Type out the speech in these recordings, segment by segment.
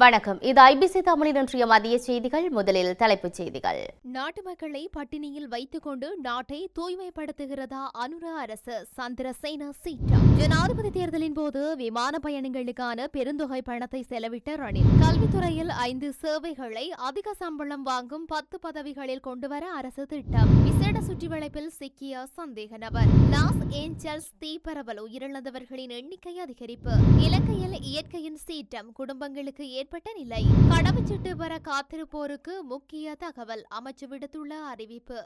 வணக்கம். இது ஐபிசி தமிழின் இன்றைய மதிய செய்திகள். முதலில் தலைப்புச் செய்திகள். நாட்டு மக்களை பட்டினியில் வைத்துக் கொண்டு நாட்டை தூய்மைப்படுத்துகிறதா அனுர அரசு? சந்திரசேனா சீட்டா ஜனாதிபதி தேர்தலின் போது விமான பயணங்களுக்கான பெருந்தொகை பணத்தை செலவிட்ட ரணில். கல்வித்துறையில் ஐந்து சேவைகளை அதிக சம்பளம் வாங்கும் பத்து பதவிகளில் கொண்டுவர அரசு திட்டம். விசேட சுற்றிவளைப்பில் சிக்கிய சந்தேக நபர். லாஸ் ஏஞ்சல்ஸ் தீப்பரவல் உயிரிழந்தவர்களின் எண்ணிக்கை அதிகரிப்பு. இலங்கையில் இயற்கையின் சீற்றம் குடும்பங்களுக்கு ஏற்பட்ட நிலை. கடவுச்சீட்டு பெற காத்திருப்போருக்கு முக்கிய தகவல். அமைச்சு விடுத்துள்ள அறிவிப்பு.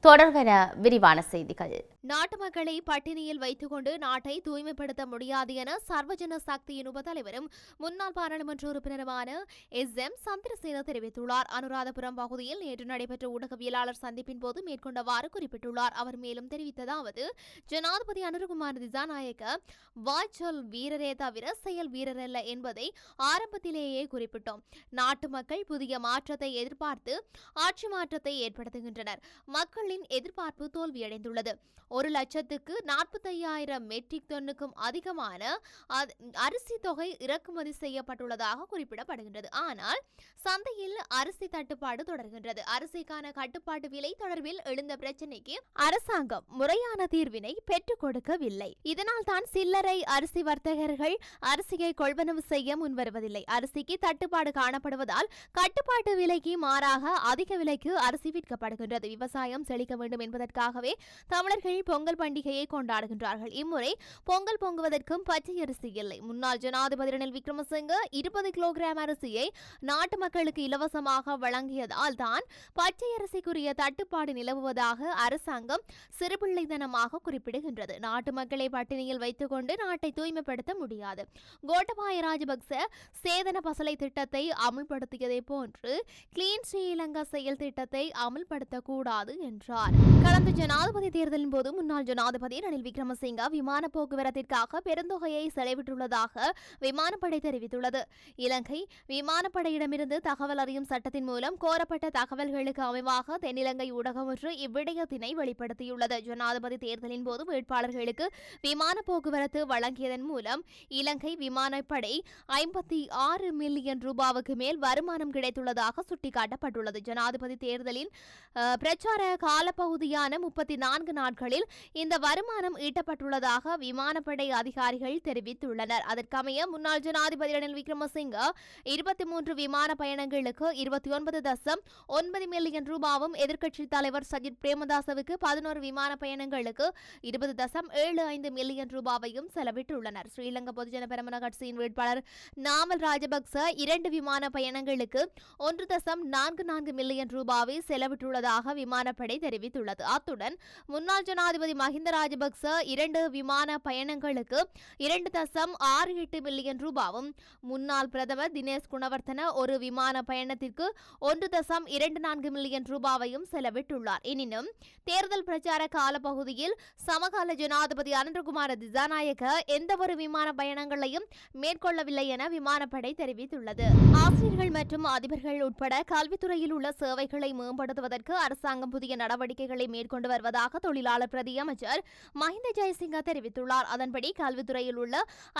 தொடர்வன விரிவான செய்திகள். நாட்டு மக்களை பட்டினியில் வைத்துக்கொண்டு நாட்டை தூய்மைப்படுத்த முடியாது என சர்வஜன சக்தியின் உபதலைவரும் முன்னாள் பாராளுமன்ற உறுப்பினருமான எஸ் எம் சந்திரசேன தெரிவித்துள்ளார். அனுராதபுரம் பகுதியில் நேற்று நடைபெற்ற ஊடகவியலாளர் சந்திப்பின் போது மேற்கொண்டவாறு குறிப்பிட்டுள்ளார். அவர் மேலும் தெரிவித்ததாவது ஜனாதிபதி அனுருகுமார் திசாநாயக்க வாய்ச்சொல் வீரரே தவிர செயல் வீரரல்ல என்பதை ஆரம்பத்திலேயே குறிப்பிட்டோம். நாட்டு மக்கள் புதிய மாற்றத்தை எதிர்பார்த்து ஆட்சி மாற்றத்தை ஏற்படுத்துகின்றனர். மக்களின் எதிர்பார்ப்பு தோல்வியடைந்துள்ளது. ஒரு லட்சத்துக்கு நாற்பத்தையாயிரம் மெட்ரிக் டன்னுக்கும் அதிகமான அரிசி தொகை இறக்குமதி செய்யப்பட்டுள்ளதாக குறிப்பிடப்படுகின்றது. ஆனால் சந்தையில் அரிசி தட்டுப்பாடு தொடர்கின்றது. அரிசிக்கான கட்டுப்பாட்டு விலை தொடர்பில் எழுந்த பிரச்சினைக்கு அரசாங்கம் முறையான தீர்வினை பெற்றுக் கொடுக்கவில்லை. இதனால் தான் சில்லறை அரிசி வர்த்தகர்கள் அரிசியை கொள்வனவு செய்ய முன்வருவதில்லை. அரிசிக்கு தட்டுப்பாடு காணப்படுவதால் கட்டுப்பாட்டு விலைக்கு மாறாக அதிக விலைக்கு அரிசி விற்கப்படுகின்றது. விவசாயம் செழிக்க வேண்டும் என்பதற்காகவே தமிழர்கள் பொங்கல் பண்டிகையை கொண்டாடுகின்றார்கள். இம்முறை பொங்கல் பொங்குவதற்கும் பச்சை அரிசி இல்லை. முன்னாள் ஜனாதிபதி ரணில் விக்ரமசிங்க இருபது கிலோகிராம் அரிசியை நாட்டு மக்களுக்கு இலவசமாக வழங்கியதால் தான் பச்சை அரிசிக்குரிய தட்டுப்பாடு நிலவுவதாக அரசாங்கம் சிறுபிள்ளைத்தனமாக குறிப்பிடுகின்றது. நாட்டு மக்களை பட்டினியில் வைத்துக்கொண்டு நாட்டை தூய்மைப்படுத்த முடியாது. கோட்டபாய ராஜபக்ச சேதன பசலை திட்டத்தை அமுல்படுத்தியதை போன்று கிளீன் ஸ்ரீலங்கா செயல் திட்டத்தை அமல்படுத்தக்கூடாது என்றார். கடந்த ஜனாதிபதி தேர்தலின் போது முன்னாள் ஜனாதிபதி ரணில் விக்ரமசிங்க விமான போக்குவரத்திற்காக பெருந்தொகையை செலவிட்டுள்ளதாக விமானப்படை தெரிவித்துள்ளது. இலங்கை விமானப்படையிடமிருந்து தகவல் அறியும் சட்டத்தின் மூலம் கோரப்பட்ட தகவல்களுக்கு அமைவாக தென்னிலங்கை ஊடகம் ஒன்று இவ்விடயத்தினை வெளிப்படுத்தியுள்ளது. ஜனாதிபதி தேர்தலின் போது வேட்பாளர்களுக்கு விமான போக்குவரத்து வழங்கியதன் மூலம் இலங்கை விமானப்படை ஐம்பத்தி ஆறு மில்லியன் ரூபாவுக்கு மேல் வருமானம் கிடைத்துள்ளதாக சுட்டிக்காட்டப்பட்டுள்ளது. ஜனாதிபதி தேர்தலின் பிரச்சார காலப்பகுதியான முப்பத்தி நான்கு நாட்களில் இந்த வருமானம் ஈட்டப்பட்டுள்ளதாக விமானப்படை அதிகாரிகள் தெரிவித்துள்ளனர். அதற்கமைய முன்னாள் ஜனாதிபதி ரணில் விக்ரமசிங்க இருபத்தி மூன்று விமான பயணங்களுக்கு இருபத்தி ஒன்பது தசம் ஒன்பது மில்லியன் ரூபாவும் எதிர்க்கட்சித் தலைவர் சஜித் பிரேமதாசவுக்கு பதினோரு விமான பயணங்களுக்கு இருபது தசம் ஏழு ஐந்து மில்லியன் ரூபாவையும் செலவிட்டுள்ளனர். ஸ்ரீலங்கா பொதுஜன பெருமன கட்சியின் வேட்பாளர் நாமல் ராஜபக்ச இரண்டு விமான பயணங்களுக்கு ஒன்று தசம் நான்கு நான்கு மில்லியன் ரூபாவை செலவிட்டுள்ளதாக விமானப்படை தெரிவித்துள்ளது. அத்துடன் முன்னாள் ஜனாதிபதி மஹிந்த ராஜபக்ச இரண்டு விமான பயணங்களுக்கு இரண்டு தசம் ஆறு எட்டு மில்லியன் ரூபாவும். முன்னாள் பிரதமர் தினேஷ் குணவர்த்தன ஒரு விமான பயணத்திற்கு ஒன்று தசம் இரண்டு நான்கு மில்லியன் ரூபாவையும் செலவிட்டுள்ளார். எனினும் தேர்தல் பிரச்சார காலப்பகுதியில் சமகால ஜனாதிபதி அனந்தகுமார திசாநாயக்க எந்தவொரு விமான பயணங்களையும் மேற்கொள்ளவில்லை என விமானப்படை தெரிவித்துள்ளது. ஆசிரியர்கள் மற்றும் அதிபர்கள் உட்பட கல்வித்துறையில் உள்ள சேவைகளை மேம்படுத்துவதற்கு அரசாங்கம் புதிய நடவடிக்கைகளை மேற்கொண்டு வருவதாக தொழிலாளர் பிரதி அமைச்சர் மஹிந்த ஜெயசிங்க தெரிவித்துள்ளார். அதன்படி கல்வித்துறையில் உள்ள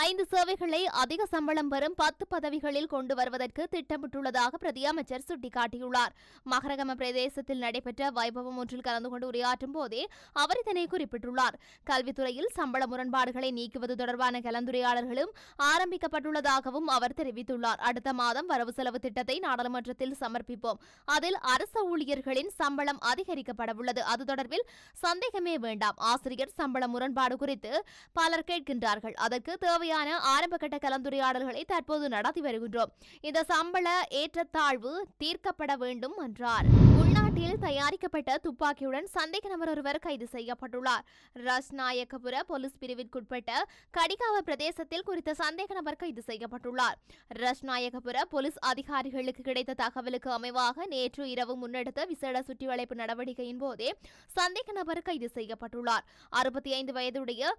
ஐந்து சேவைகளை அதிக சம்பளம் பெறும் பத்து பதவிகளில் கொண்டு வருவதற்கு திட்டமிட்டுள்ளதாக பிரதி அமைச்சர் சுட்டிக்காட்டியுள்ளார். மகரகம பிரதேசத்தில் நடைபெற்ற வைபவம் ஒன்றில் கலந்து கொண்டு உரையாற்றும் போதே அவர் இதனை குறிப்பிட்டுள்ளார். கல்வித்துறையில் சம்பள முரண்பாடுகளை நீக்குவது தொடர்பான கலந்துரையாடல்களும் ஆரம்பிக்கப்பட்டுள்ளதாகவும் அவர் தெரிவித்துள்ளார். அடுத்த மாதம் வரவு செலவு திட்டத்தை நாடாளுமன்றத்தில் சமர்ப்பிப்போம். அதில் அரசு ஊழியர்களின் சம்பளம் அதிகரிக்கப்படவுள்ளது. அது தொடர்பில் சந்தேகமே வேண்டாம். ஆசிரியர் சம்பள முரண்பாடு குறித்து பலர் கேட்கின்றார்கள். அதற்கு தேவையான ஆரம்பகட்ட கலந்துரையாடல்களை தற்போது நடத்தி வருகின்றோம். இந்த சம்பள ஏற்றத்தாழ்வு தீர்க்கப்பட வேண்டும் என்றார். உள்நாட்டில் தயாரிக்கப்பட்ட துப்பாக்கியுடன் சந்தேக நபர் ஒருவர் கைது செய்யப்பட்டுள்ளார். ரஸ்நாயக்கபுர போலீஸ் பிரிவிற்குட்பட்ட கடிகாவ பிரதேசத்தில் குறித்த சந்தேக நபர் கைது செய்யப்பட்டுள்ளார். ரஸ்நாயக்கபுர போலீஸ் அதிகாரிகளுக்கு கிடைத்த தகவலுக்கு அமைவாக நேற்று இரவு முன்னெடுத்த விசேட சுற்றிவளைப்பு நடவடிக்கையின் போதே சந்தேக நபர் கைது செய்யப்பட்டுள்ளார். அறுபத்தி ஐந்து வயதுடைய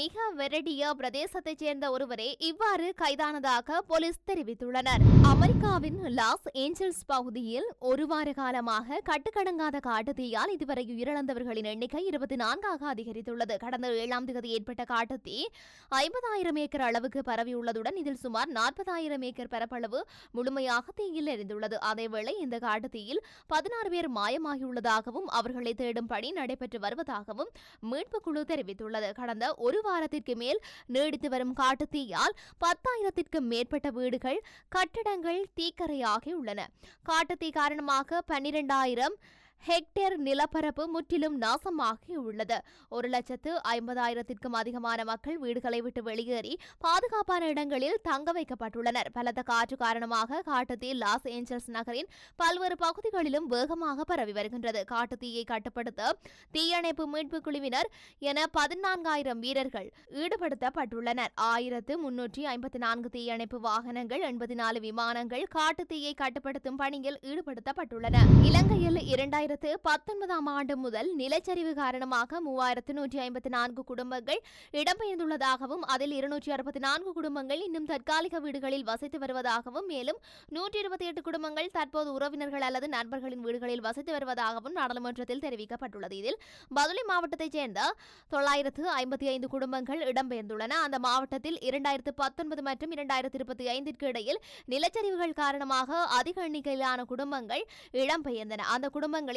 நிக வெரடிய பிரதேசத்தைச் சேர்ந்த ஒருவரே இவ்வாறு கைதானதாக போலீஸ் தெரிவித்துள்ளனர். அமெரிக்காவின் லாஸ் ஏஞ்சல்ஸ் பகுதியில் ஒரு வார காலமாக கட்டுக்கடங்காத காட்டுத்தீயால் இதுவரை உயிரிழந்தவர்களின் எண்ணிக்கை இருபத்தி நான்காக அதிகரித்துள்ளது. கடந்த ஏழாம் தேதி ஏற்பட்ட காட்டுத்தீ ஐம்பதாயிரம் ஏக்கர் அளவுக்கு பரவியுள்ளதுடன் இதில் சுமார் நாற்பதாயிரம் ஏக்கர் பரப்பளவு முழுமையாக தீயில் எரிந்துள்ளது. அதேவேளை இந்த காட்டுத்தீயில் பதினாறு பேர் மாயமாகியுள்ளதாகவும் அவர்களை தேடும் பணி நடைபெற்று வருவதாகவும் மீட்புக் குழு தெரிவித்துள்ளது. கடந்த ஒரு வாரத்திற்கு மேல் நீடித்து வரும் காட்டுத்தீயால் பத்தாயிரத்திற்கும் மேற்பட்ட வீடுகள் கட்டடங்கள் தீக்கரையாகியுள்ளன. காட்டுத்தீ காரணமாக பன்னிரெண்டாயிரம் ஆயிரம் ஹெக்டேர் நிலப்பரப்பு முற்றிலும் நாசமாகி உள்ளது. ஒரு லட்சத்து ஐம்பதாயிரத்திற்கும் அதிகமான மக்கள் வீடுகளை விட்டு வெளியேறி பாதுகாப்பான இடங்களில் தங்க வைக்கப்பட்டுள்ளனர். பலத்த காற்று காரணமாக காட்டுத்தீ லாஸ் ஏஞ்சல்ஸ் நகரின் பல்வேறு பகுதிகளிலும் வேகமாக பரவி வருகின்றது. காட்டுத்தீயை கட்டுப்படுத்த தீயணைப்பு மீட்பு குழுவினர் என பதினான்காயிரம் வீரர்கள் ஈடுபடுத்தப்பட்டுள்ளனர். ஆயிரத்து முன்னூற்றி ஐம்பத்தி நான்கு தீயணைப்பு வாகனங்கள் எண்பத்தி நாலு விமானங்கள் காட்டுத்தீயை கட்டுப்படுத்தும் பணியில் ஈடுபடுத்தப்பட்டுள்ளன. இலங்கையில் இரண்டாயிரம் இரண்டாயிரத்து பத்தொன்பதாம் ஆண்டு முதல் நிலச்சரிவு காரணமாக மூவாயிரத்து நூற்றி ஐம்பத்தி நான்கு குடும்பங்கள் இடம்பெயர்ந்துள்ளதாகவும் அதில் இருநூற்றி அறுபத்தி நான்கு குடும்பங்கள் இன்னும் தற்காலிக வீடுகளில் வசித்து வருவதாகவும் மேலும் நூற்றி இருபத்தி எட்டு குடும்பங்கள் தற்போது உறவினர்கள் அல்லது நண்பர்களின் வீடுகளில் வசித்து வருவதாகவும் நாடாளுமன்றத்தில் தெரிவிக்கப்பட்டுள்ளது. இதில் பதுளை மாவட்டத்தைச் சேர்ந்த தொள்ளாயிரத்து ஐம்பத்தி ஐந்து குடும்பங்கள் இடம்பெயர்ந்துள்ளன. அந்த மாவட்டத்தில் இரண்டாயிரத்து பத்தொன்பது மற்றும் இரண்டாயிரத்து இருபத்தி ஐந்திற்கு இடையில் நிலச்சரிவுகள் காரணமாக அதிக எண்ணிக்கையிலான குடும்பங்கள் இடம்பெயர்ந்தன. அந்த குடும்பங்களில்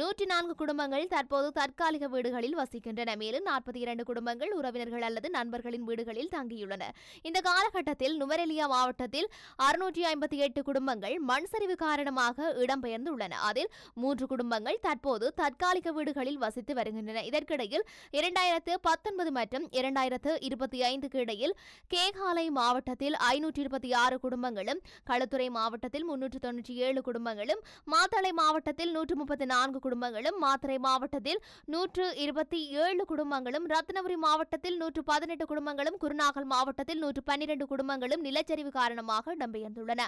நூற்றி நான்கு குடும்பங்கள் தற்போது தற்காலிக வீடுகளில் வசிக்கின்றன. மேலும் நாற்பத்தி இரண்டு குடும்பங்கள் உறவினர்கள் அல்லது நண்பர்களின் வீடுகளில் தங்கியுள்ளன. இந்த காலகட்டத்தில் நுவரெலியா மாவட்டத்தில் அறுநூற்றி ஐம்பத்தி எட்டு குடும்பங்கள் மண் சரிவு காரணமாக இடம்பெயர்ந்துள்ளன. அதில் மூன்று குடும்பங்கள் தற்போது தற்காலிக வீடுகளில் வசித்து வருகின்றன. இதற்கிடையில் இரண்டாயிரத்து பத்தொன்பது மற்றும் இரண்டாயிரத்து இருபத்தி ஐந்துக்கு இடையில் கேகாலை மாவட்டத்தில் ஐநூற்றி இருபத்தி ஆறு குடும்பங்களும் களுத்துறை மாவட்டத்தில் முன்னூற்று தொன்னூற்றி ஏழு குடும்பங்களும் மாத்தளை மாவட்டத்தில் நூற்று முப்பத்தி நான்கு குடும்பங்களும் மாத்தறை மாவட்டத்தில் நூற்று இருபத்தி ஏழு குடும்பங்களும் ரத்னபுரி மாவட்டத்தில் நூற்று பதினெட்டு குடும்பங்களும் குருநாகல் மாவட்டத்தில் நூற்று பன்னிரண்டு குடும்பங்களும் நிலச்சரிவு காரணமாக இடம்பெயர்ந்துள்ளன.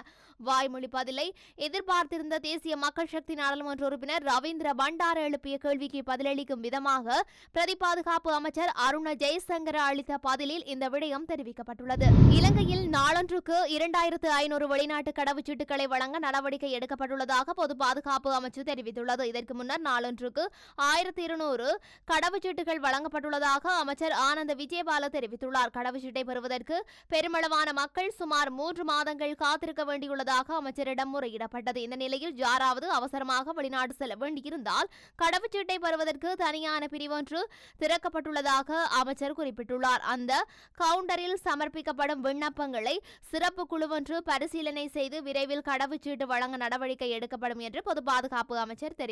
வாய்மொழி பதிலை எதிர்பார்த்திருந்த தேசிய மக்கள் சக்தி நாடாளுமன்ற உறுப்பினர் ரவீந்திர பண்டார எழுப்பிய கேள்விக்கு பதிலளிக்கும் விதமாக பிரதி பாதுகாப்பு அமைச்சர் அருண ஜெயசங்கர அளித்த பதிலில் இந்த விடயம் தெரிவிக்கப்பட்டுள்ளது. இலங்கையில் நாளொன்றுக்கு இரண்டாயிரத்து ஐநூறு வெளிநாட்டு கடவுச்சீட்டுகளை வழங்க நடவடிக்கை எடுக்கப்பட்டுள்ளதாக பொது பாதுகாப்பு அமைச்சு தெரிவித்துள்ளது. இதற்கு முன்னர் நாளொன்றுக்கு ஆயிரத்தி இருநூறு கடவுச்சீட்டுகள் வழங்கப்பட்டுள்ளதாக அமைச்சர் ஆனந்த விஜயபால தெரிவித்துள்ளார். கடவுச்சீட்டை பெறுவதற்கு பெருமளவான மக்கள் சுமார் மூன்று மாதங்கள் காத்திருக்க வேண்டியுள்ளதாக அமைச்சரிடம் முறையிடப்பட்டது. இந்த நிலையில் யாராவது அவசரமாக வெளிநாடு செல்ல வேண்டியிருந்தால் கடவுச்சீட்டை பெறுவதற்கு தனியான பிரிவொன்று திறக்கப்பட்டுள்ளதாக அமைச்சர் குறிப்பிட்டுள்ளார். அந்த கவுண்டரில் சமர்ப்பிக்கப்படும் விண்ணப்பங்களை சிறப்பு குழுவொன்று பரிசீலனை செய்து விரைவில் கடவுச்சீட்டு வழங்க நடவடிக்கை எடுக்கப்படும் என்று பொது பாதுகாப்பு அமைச்சர்